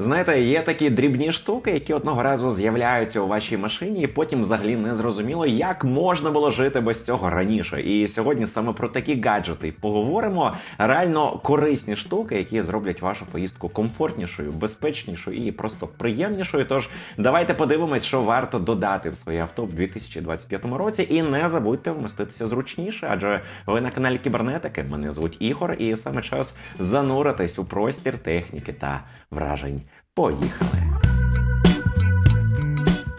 Знаєте, є такі дрібні штуки, які одного разу з'являються у вашій машині, і потім взагалі не зрозуміло, як можна було жити без цього раніше. І сьогодні саме про такі гаджети поговоримо. Реально корисні штуки, які зроблять вашу поїздку комфортнішою, безпечнішою і просто приємнішою. Тож давайте подивимось, що варто додати в своє авто в 2025 році. І не забудьте вміститися зручніше, адже ви на каналі Кібернетики. Мене звуть Ігор, і саме час зануритись у простір техніки та вражень. Поїхали!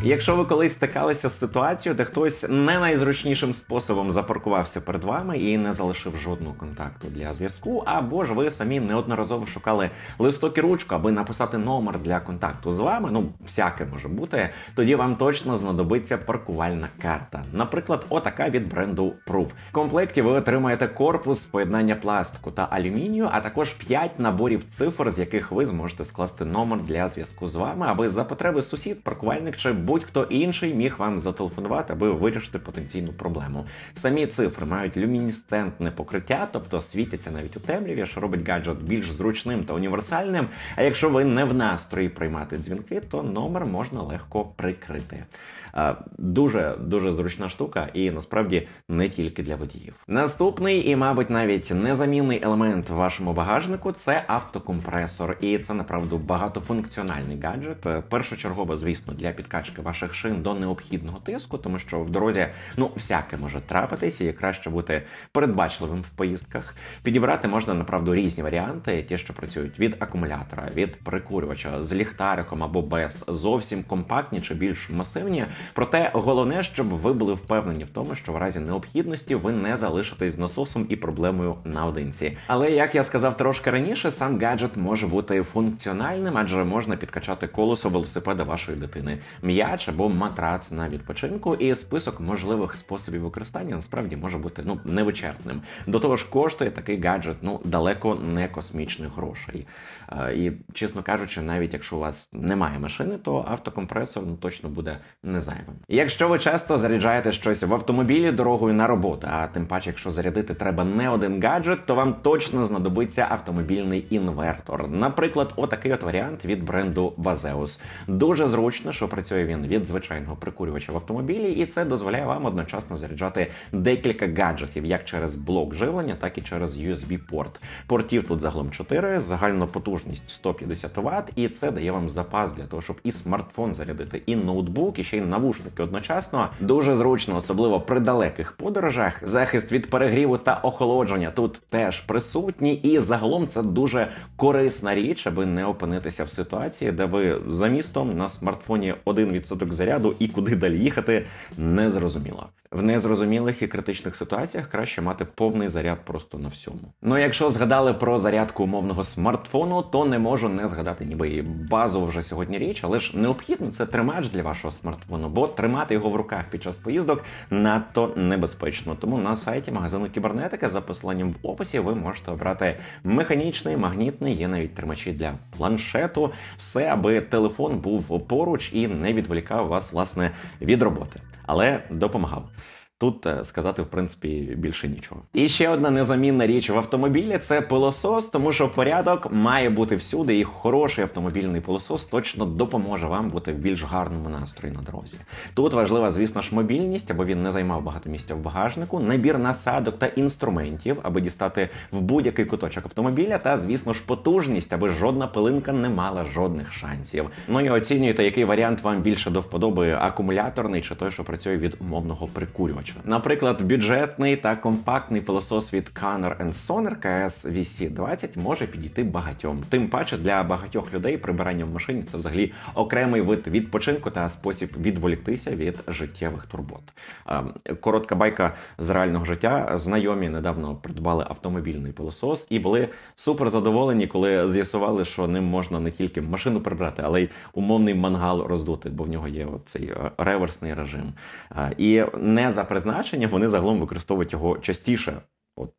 Якщо ви колись стикалися з ситуацією, де хтось не найзручнішим способом запаркувався перед вами і не залишив жодного контакту для зв'язку, або ж ви самі неодноразово шукали листок і ручку, аби написати номер для контакту з вами, ну всяке може бути, тоді вам точно знадобиться паркувальна карта. Наприклад, отака від бренду Proof. В комплекті ви отримаєте корпус поєднання пластику та алюмінію, а також 5 наборів цифр, з яких ви зможете скласти номер для зв'язку з вами, аби за потреби сусід, паркувальник чи будь-хто інший міг вам зателефонувати, аби вирішити потенційну проблему. Самі цифри мають люмінесцентне покриття, тобто світяться навіть у темряві, що робить гаджет більш зручним та універсальним. А якщо ви не в настрої приймати дзвінки, то номер можна легко прикрити. Е, Дуже дуже зручна штука, і насправді не тільки для водіїв. Наступний і, мабуть, навіть незамінний елемент в вашому багажнику це автокомпресор, і це направду багатофункціональний гаджет. Е, Першочергово, звісно, для підкачки ваших шин до необхідного тиску, тому що в дорозі ну всяке може трапитися, і краще бути передбачливим в поїздках. Підібрати можна направду різні варіанти, ті, що працюють від акумулятора, від прикурювача з ліхтариком або без зовсім компактні чи більш масивні. Проте головне, щоб ви були впевнені в тому, що в разі необхідності ви не залишитесь з насосом і проблемою наодинці. Але як я сказав трошки раніше, сам гаджет може бути функціональним, адже можна підкачати колесо велосипеда вашої дитини, м'яч або матрац на відпочинку. І список можливих способів використання насправді може бути ну невичерпним. До того ж, коштує такий гаджет ну далеко не космічних грошей. Е, І чесно кажучи, навіть якщо у вас немає машини, то автокомпресор ну точно буде не зайвим. Якщо ви часто заряджаєте щось в автомобілі дорогою на роботу, а тим паче, якщо зарядити треба не один гаджет, то вам точно знадобиться автомобільний інвертор. Наприклад, отакий от варіант від бренду Bazeus. Дуже зручно, що працює він від звичайного прикурювача в автомобілі, і це дозволяє вам одночасно заряджати декілька гаджетів, як через блок живлення, так і через USB-порт. Портів тут загалом 4, загальна потужність 150 Вт, і це дає вам запас для того, щоб і смартфон зарядити, і ноутбук, і ще й навушники одночасно. Дуже зручно, особливо при далеких подорожах. Захист від перегріву та охолодження тут теж присутній, і загалом це дуже корисна річ, аби не опинитися в ситуації, де ви за містом на смартфоні 1% заряду і куди далі їхати не зрозуміло. В незрозумілих і критичних ситуаціях краще мати повний заряд просто на всьому. Ну якщо згадали про зарядку умовного смартфону, то не можу не згадати ніби і базову вже сьогодні річ, але ж необхідно це тримач для вашого смартфону, бо тримати його в руках під час поїздок надто небезпечно. Тому на сайті магазину кібернетика за посиланням в описі ви можете обрати механічний, магнітний, є навіть тримачі для планшету. Все, аби телефон був поруч і не відволікав вас власне від роботи, але допомагав. Тут е, сказати в принципі більше нічого. І ще одна незамінна річ в автомобілі це пилосос, тому що порядок має бути всюди, і хороший автомобільний пилосос точно допоможе вам бути в більш гарному настрої на дорозі. Тут важлива, звісно ж, мобільність, аби він не займав багато місця в багажнику, набір насадок та інструментів, аби дістати в будь-який куточок автомобіля, та звісно ж потужність, аби жодна пилинка не мала жодних шансів. Ну і оцінюйте, який варіант вам більше до вподоби акумуляторний чи той, що працює від умовного прикурювача. Наприклад, бюджетний та компактний пилосос від Canner Sonner KS VC20 може підійти багатьом. Тим паче для багатьох людей прибирання в машині це взагалі окремий вид відпочинку та спосіб відволіктися від життєвих турбот. Коротка байка з реального життя. Знайомі недавно придбали автомобільний пилосос і були супер задоволені, коли з'ясували, що ним можна не тільки машину прибрати, але й умовний мангал роздути, бо в нього є цей е, реверсний режим. І не за призначенням вони загалом використовують його частіше. От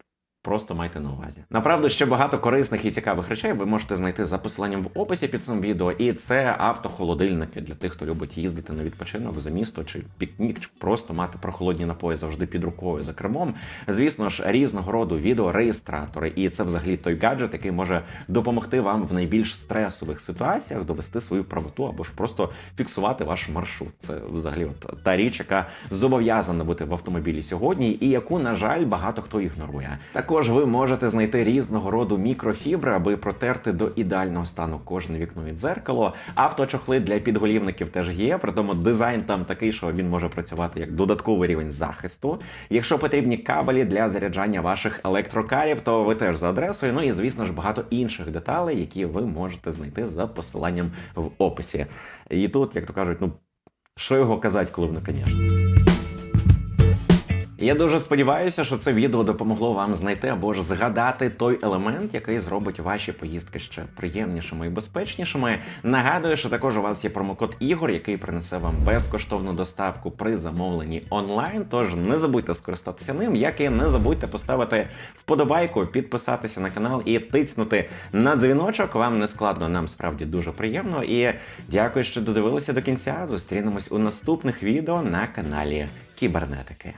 Просто майте на увазі. Направду ще багато корисних і цікавих речей ви можете знайти за посиланням в описі під цим відео. І це автохолодильники для тих, хто любить їздити на відпочинок за місто чи пікнік, чи просто мати прохолодні напої завжди під рукою за кермом. Звісно ж, різного роду відеореєстратори, і це взагалі той гаджет, який може допомогти вам в найбільш стресових ситуаціях довести свою правоту або ж просто фіксувати ваш маршрут. Це взагалі от та річ, яка зобов'язана бути в автомобілі сьогодні, і яку, на жаль, багато хто ігнорує. Також ви можете знайти різного роду мікрофібри, аби протерти до ідеального стану кожне вікно і дзеркало. Авточохли для підголівників теж є. При тому дизайн там такий, що він може працювати як додатковий рівень захисту. Якщо потрібні кабелі для заряджання ваших електрокарів, то ви теж за адресою. Ну і звісно ж багато інших деталей, які ви можете знайти за посиланням в описі. І тут, як то кажуть, ну що його казати, коли воно, звісно. Я дуже сподіваюся, що це відео допомогло вам знайти або ж згадати той елемент, який зробить ваші поїздки ще приємнішими і безпечнішими. Нагадую, що також у вас є промокод Ігор, який принесе вам безкоштовну доставку при замовленні онлайн. Тож не забудьте скористатися ним, як і не забудьте поставити вподобайку, підписатися на канал і тицнути на дзвіночок. Вам не складно, нам справді дуже приємно. І дякую, що додивилися до кінця. Зустрінемось у наступних відео на каналі Кібернетики.